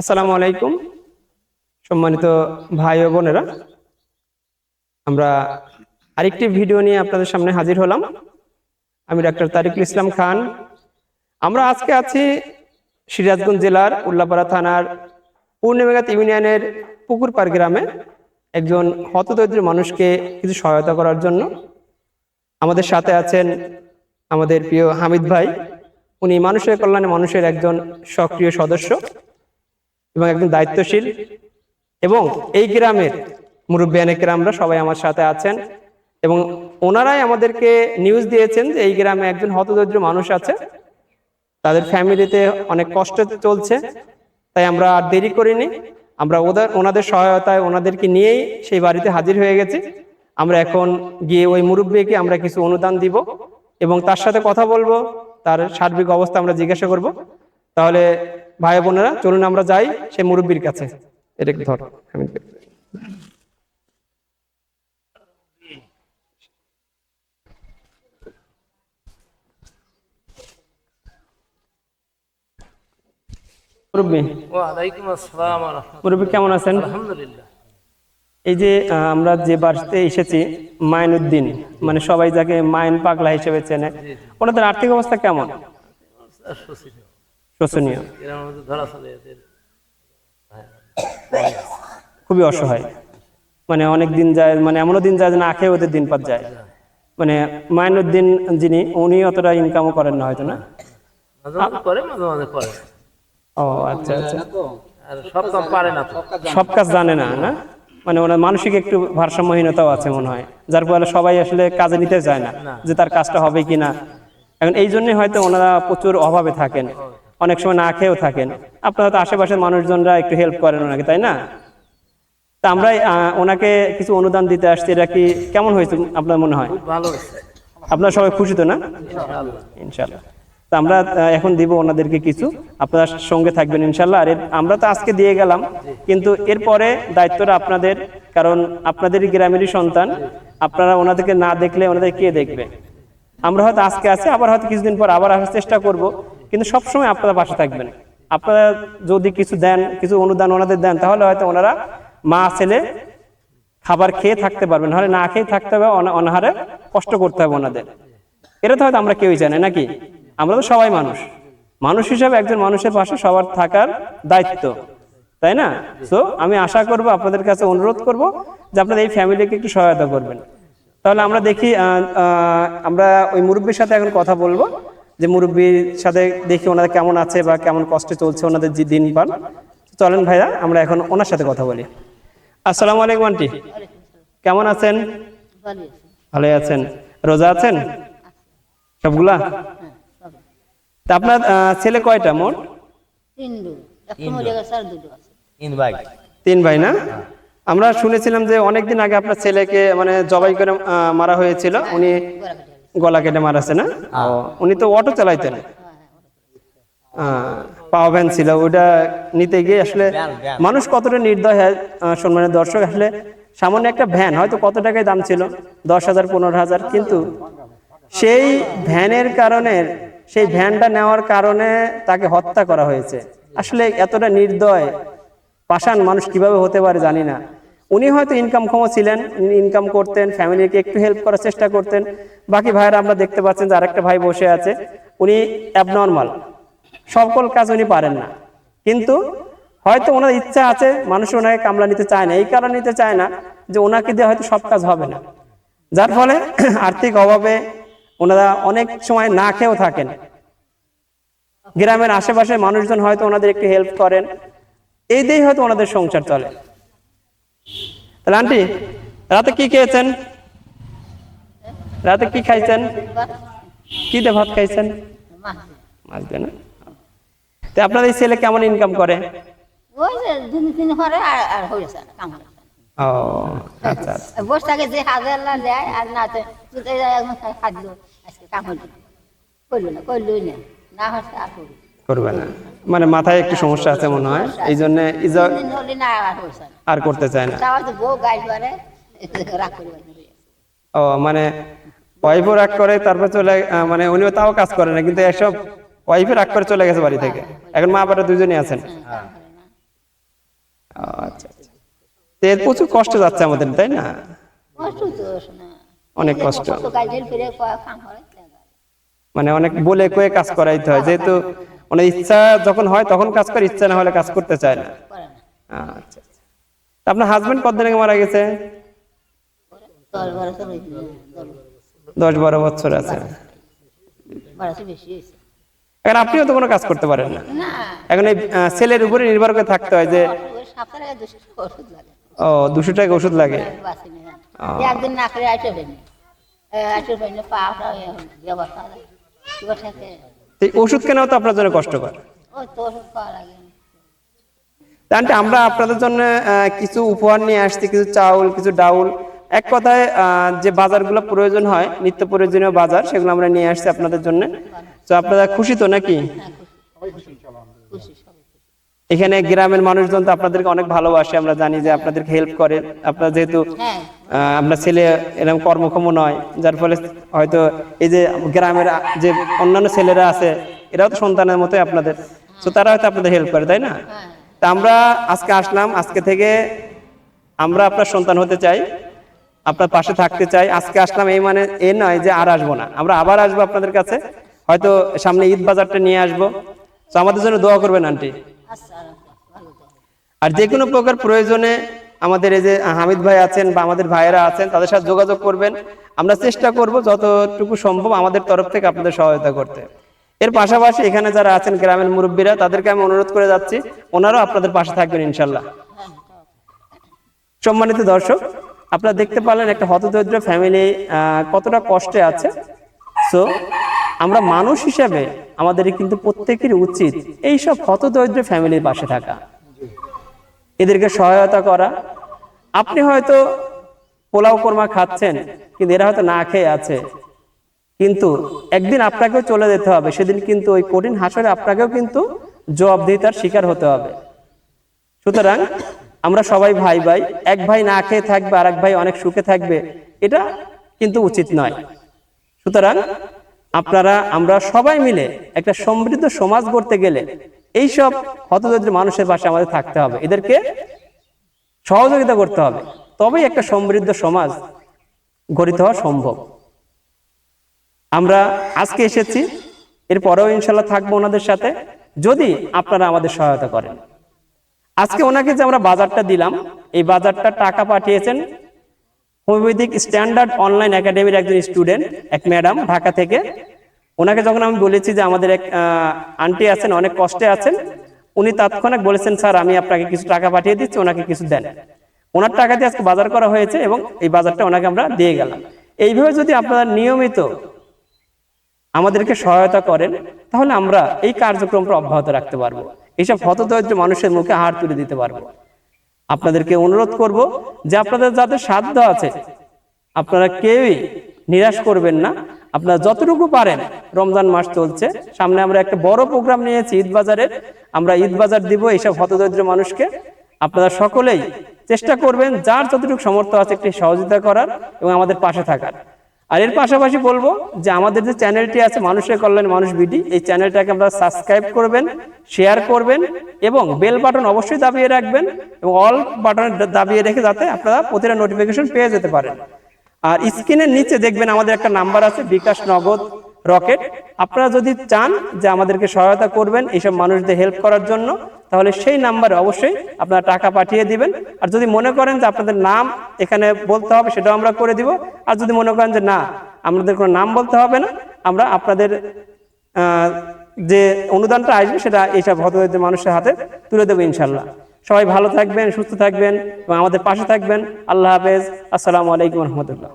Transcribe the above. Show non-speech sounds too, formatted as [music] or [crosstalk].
আসসালামু আলাইকুম। সম্মানিত ভাই ও বোনেরা, আমরা আরেকটি ভিডিও নিয়ে আপনাদের সামনে হাজির হলাম। আমি ডাক্তার তারিকুল ইসলাম খান। আমরা আজকে আছি সিরাজগঞ্জ জেলার উল্লাপাড়া থানার পূর্ণিমাগাত ইউনিয়নের পুকুরপাড় গ্রামে একজন হতদরিদ্র মানুষকে কিছু সহায়তা করার জন্য। আমাদের সাথে আছেন আমাদের প্রিয় হামিদ ভাই। উনি মানুষের কল্যাণে মানুষের একজন সক্রিয় সদস্য। এবং একজন দায়িত্বশীল। এবং এই গ্রামের মুরব্বী আমরা সবাই আমার সাথে আছেন। এবং ওনারাই আমাদেরকে নিউজ দিয়েছেন যে এই গ্রামে একজন হতদরিদ্র মানুষ আছে। তাদের ফ্যামিলিতে অনেক কষ্ট চলছে। তাই আমরা আর দেরি করিনি। আমরা ওদের ওনাদের সহায়তায় ওনাদেরকে নিয়েই সেই বাড়িতে হাজির হয়ে গেছি। আমরা এখন গিয়ে ওই মুরব্বীকে আমরা কিছু অনুদান দিব এবং তার সাথে কথা বলব। তার সার্বিক অবস্থা আমরা জিজ্ঞাসা করব। তাহলে ভাই বোনেরা চলুন আমরা যাই সেই মুরব্বীর কাছে। এটা ধর আমি কেমন আছেন? এই যে আমরা যে বাড়িতে এসেছি মাইনুদ্দিন মানে সবাই যাকে মাইন পাগলা হিসেবে চেনে ওনাদের আর্থিক অবস্থা কেমন। শোচনীয়। খুবই অসহায়। মানে অনেক দিন যায় মানে এমনও দিন যায় যে না খেয়ে ওদের দিন পাত যায়। মানে মাইনুদ্দিন যিনি উনি অতটা ইনকামও করেন না হয়তো না? মাঝে মাঝে করে মাঝে মাঝে করে। ও আচ্ছা আচ্ছা। সব পারে না সব কাজ জানে। না না? মানে ওনার মানসিক একটু ভারসাম্যহীনতাও আছে মনে হয়। যার ফলে সবাই আসলে কাজে নিতে যায় না যে তার কাজটা হবে কিনা। এখন এই জন্যই হয়তো ওনারা প্রচুর অভাবে থাকেন। অনেক সময় না খেয়েও থাকেন। আপনারা তো আশেপাশের মানুষজনরা একটু হেল্প করেন ওনাকে তাই না? তা আমরা ওনাকে কিছু অনুদান দিতে আসছি এটা কি কেমন হয়েছে আপনার মনে হয়? হয়েছে। সবাই খুশি তো না? ইনশাল্লাহ তা আমরা এখন দিব ওনাদেরকে কিছু আপনারা সঙ্গে থাকবেন ইনশাল্লাহ আর আমরা তো আজকে দিয়ে গেলাম কিন্তু এরপরে দায়িত্বটা আপনাদের কারণ আপনাদেরই গ্রামেরই সন্তান আপনারা ওনাদেরকে না দেখলে ওনাদের কে দেখবে? আমরা হয়তো আজকে আছি আবার হয়তো কিছুদিন পর আবার আসার চেষ্টা করব কিন্তু সবসময় আপনারা পাশে থাকবেন। আপনারা যদি কিছু দেন, কিছু অনুদান ওনাদের দেন, তাহলে হয়তো ওনারা মা, ছেলে খাবার খেয়ে থাকতে পারবেন নাহলে না খেয়ে থাকতে হবে, অনা- অনাহারে কষ্ট করতে হবে ওনাদের। এটা তো হয়তো আমরা কেউই জানি, নাকি? আমরা তো সবাই মানুষ। মানুষ হিসাবে একজন মানুষের পাশে সবার থাকার দায়িত্ব, তাই না? তো আমি আশা করব, আপনাদের কাছে অনুরোধ করব যে আপনাদের এই ফ্যামিলিকে একটু সহায়তা করবেন। তাহলে আমরা দেখি আমরা ওই মুরব্বীর সাথে এখন কথা বলব। যে মুরব্বীর সাথে দেখি ওনাদের কেমন আছে বা কেমন কষ্টে চলছে ওনাদের যে দিন পান চলেন ভাইয়া আমরা এখন ওনার সাথে কথা বলি। আসসালামু আলাইকুম আন্টি। কেমন আছেন? ভালো আছেন। রোজা আছেন? সবগুলা? তা আপনার ছেলে কয়টা মোট? তিন দু একটা মরে গেছে আর দুটো আছে। ইনভাইট তিন ভাই না? আমরা শুনেছিলাম যে অনেকদিন আগে আপনার ছেলেকে মানে জবাই করে মারা হয়েছিল। উনি গেছে গলা কেটে মারাছে না? উনি তো অটো চালাইতেন। ভ্যান ছিল ওটা নিতে গিয়ে আসলে মানুষ কতটা নির্দয় হয় সম্মানের দর্শক আসলে সামান্য একটা ভ্যান হয়তো কত টাকায় দাম ছিল? দশ হাজার পনেরো হাজার কিন্তু সেই ভ্যানের কারণে সেই ভ্যানটা নেওয়ার কারণে তাকে হত্যা করা হয়েছে। আসলে এতটা নির্দয় পাষাণ মানুষ কীভাবে হতে পারে জানি না। উনি হয়তো ইনকাম ক্ষম ছিলেন ইনকাম করতেন ফ্যামিলিকে একটু হেল্প করার চেষ্টা করতেন। বাকি ভাইয়েরা আমরা দেখতে পাচ্ছেন যে আরেকটা ভাই বসে আছে, উনি অ্যাবনর্মাল সকল কাজ উনি পারেন না। কিন্তু হয়তো ওনার ইচ্ছা আছে, মানুষ ওনাকে কামলা নিতে চায় না। এই কারণে নিতে চায় না যে ওনাকে দিয়ে হয়তো সব কাজ হবে না। যার ফলে [clears throat] আর্থিক অভাবে ওনারা অনেক সময় না খেয়েও থাকেন। গ্রামের আশেপাশে মানুষজন হয়তো ওনাদের একটু হেল্প করেন। এই দিয়েই হয়তো ওনাদের সংসার চলে। তাহলে আন্টি রাতে কি খেয়েছেন? রাতে কি খাইছেন? কি দিয়ে ভাত খাইছেন? মাছ দিয়ে না? তো আপনার এই ছেলে কেমন ইনকাম করে? ও আচ্ছা আচ্ছা। বসে যে হাজার না দেয় আর আজকে কাম হইল করল না করলোই না না হচ্ছে আর করবে না। মানে মাথায় একটু সমস্যা আছে মনে হয়। এই জন্য আর করতে চায় না। ও মানে ওয়াইফও রাগ করে তারপর চলে মানে উনিও তাও কাজ করে না কিন্তু এসব ওয়াইফে রাগ করে চলে গেছে বাড়ি থেকে। এখন মা বাবা দুজনই আছেন। আচ্ছা আচ্ছা। প্রচুর কষ্ট যাচ্ছে আমাদের তাই না? অনেক কষ্ট। মানে অনেক বলে কয়ে কাজ করাইতে হয় যেহেতু মানে ইচ্ছা যখন হয়, তখন কাজ করে, ইচ্ছা না হলে কাজ করতে চায় না। আচ্ছা আচ্ছা। আপনার হাজবেন্ড কতদিন আগে মারা গেছে? দশ বারো বছর আছে। এখন আপনিও তো কোনো কাজ করতে পারেন না। এখন এই ছেলের উপরে নির্ভর করে থাকতে হয় যে ও, দুশো টাকা ওষুধ লাগে। একদিন না করে আসতে পারিনি পা ব্যবস্থা থাকে তো এই ওষুধ কেনাও তো আপনার জন্য কষ্টকর। আন্টি, আমরা আপনাদের জন্য কিছু উপহার নিয়ে আসছি কিছু চাউল কিছু ডাউল। এক কথায় যে বাজারগুলো প্রয়োজন হয় নিত্য প্রয়োজনীয় বাজার সেগুলো আমরা নিয়ে আসছি আপনাদের জন্য। তো আপনারা খুশি তো নাকি হ্যাঁ খুশি খুশি সবাই খুশি এখানে গ্রামের মানুষজন তো আপনাদেরকে অনেক ভালোবাসে, আমরা জানি যে আপনাদেরকে হেল্প করে। আপনারা যেহেতু আপনার ছেলে এরকম কর্মক্ষম নয়, যার ফলে হয়তো এই যে গ্রামের, যে অন্যান্য ছেলেরা আছে, এরাও তো সন্তানের মতোই আপনাদের। তো তারা হয়তো আপনাদের হেল্প করে, তাই না? তা আমরা আজকে আসলাম, আজকে থেকে আমরা আপনার সন্তান হতে চাই, আপনার পাশে থাকতে চাই। আজকে আসলাম এই মানে এ নয় যে আর আসব না। আমরা আবার আসব আপনাদের কাছে। হয়তো সামনে ঈদ বাজারটা নিয়ে আসব। তো আমাদের জন্য দোয়া করবেন, আন্টি। আর যে কোনো প্রকার প্রয়োজনে আমাদের এই যে হামিদ ভাই আছেন বা আমাদের ভাইয়েরা আছেন, তাদের সাথে যোগাযোগ করবেন। আমরা চেষ্টা করব যতটুকু সম্ভব আমাদের তরফ থেকে আপনাদের সহায়তা করতে। এর পাশাপাশি এখানে যারা আছেন গ্রামের মুরব্বীরা, তাদেরকে আমি অনুরোধ করে যাচ্ছি, ওনারাও আপনাদের পাশে থাকবেন ইনশাল্লাহ। সম্মানিত দর্শক, আপনারা দেখতে পারলেন একটা হতদরিদ্র ফ্যামিলি কতটা কষ্টে আছে। সো আমরা মানুষ হিসেবে আমাদের কিন্তু প্রত্যেকেরই উচিত এই সব হতদরিদ্র ফ্যামিলির পাশে থাকা। এদেরকে সহায়তা করা। আপনি হয়তো পোলাও কোরমা খাচ্ছেন, কিন্তু এরা হয়তো না খেয়ে আছে। কিন্তু একদিন আপনাকেও চলে যেতে হবে, সেদিন কিন্তু ওই কঠিন হাসরে আপনাকেও কিন্তু জবাবদিহিতার শিকার হতে হবে। সুতরাং আমরা সবাই ভাই ভাই, এক ভাই না খেয়ে থাকবে আর এক ভাই অনেক সুখে থাকবে, এটা কিন্তু উচিত নয়। সুতরাং আপনারা, আমরা সবাই মিলে একটা সমৃদ্ধ সমাজ গড়তে গেলে এইসব হতদরিদ্র মানুষের পাশে আমাদের থাকতে হবে। এদেরকে সহযোগিতা করতে হবে। তবেই একটা সমৃদ্ধ সমাজ গড়িত হওয়া সম্ভব। আমরা আজকে এসেছি, এরপরেও ইনশাল্লাহ থাকব ওনাদের সাথে, যদি আপনারা আমাদের সহায়তা করেন। আজকে ওনাকে যে আমরা বাজারটা দিলাম, এই বাজারটা টাকা পাঠিয়েছেন হোমিওপ্যাথিক স্ট্যান্ডার্ড অনলাইন একাডেমির একজন স্টুডেন্ট, এক ম্যাডাম ঢাকা থেকে। ওনাকে যখন আমি বলেছি যে আমাদের এক আন্টি আছেন, অনেক কষ্টে আছেন, উনি তৎক্ষণাৎ বলেছেন, স্যার, আমি আপনাকে কিছু টাকা পাঠিয়ে দিচ্ছি, ওনাকে কিছু দেন। ওনার টাকা দিয়ে আজকে বাজার করা হয়েছে এবং এই বাজারটা ওনাকে আমরা দিয়ে গেলাম। এইভাবে যদি আপনারা নিয়মিত আমাদেরকে সহায়তা করেন, তাহলে আমরা এই কার্যক্রমটা অব্যাহত রাখতে পারব। এইসব হতদরিদ্র মানুষের মুখে হার তুলে দিতে পারব। আপনাদেরকে অনুরোধ করব যে আপনাদের যাদের সাধ্য আছে, আপনারা কেউই নিরাশ করবেন না। আপনারা যতটুকু পারেন, রমজান মাস চলছে। সামনে আমরা একটা বড় প্রোগ্রাম নিয়েছি ঈদ বাজারের আমরা ঈদ বাজার দিব এইসব হতদরিদ্র মানুষকে। আপনারা সকলেই চেষ্টা করবেন, যার যতটুকু সমর্থ আছে একটি সহযোগিতা করার এবং আমাদের পাশে থাকার। আর এর পাশাপাশি বলব যে আমাদের যে চ্যানেলটি আছে মানুষের কল্যাণ, মানুষ বিডি, এই চ্যানেলটাকে আপনারা সাবস্ক্রাইব করবেন শেয়ার করবেন এবং বেল বাটন অবশ্যই দাবিয়ে রাখবেন এবং অল বাটন দাবিয়ে রেখে যাতে আপনারা প্রতিটা নোটিফিকেশন পেয়ে যেতে পারেন। আর স্ক্রিনের নিচে দেখবেন আমাদের একটা নাম্বার আছে, বিকাশ নগদ রকেট। আপনারা যদি চান যে আমাদেরকে সহায়তা করবেন এইসব মানুষদের হেল্প করার জন্য তাহলে সেই নাম্বারে অবশ্যই আপনারা টাকা পাঠিয়ে দিবেন। আর যদি মনে করেন যে আপনাদের নাম এখানে বলতে হবে, সেটাও আমরা করে দিব। আর যদি মনে করেন যে না, আমাদের কোনো নাম বলতে হবে না, আমরা আপনাদের যে অনুদানটা আসবে, সেটা এইসব হতদরিদ্র মানুষের হাতে তুলে দেবো ইনশাল্লাহ। সবাই ভালো থাকবেন, সুস্থ থাকবেন এবং আমাদের পাশে থাকবেন। আল্লাহ হাফেজ। আসসালামু আলাইকুম রহমতুল্লাহ।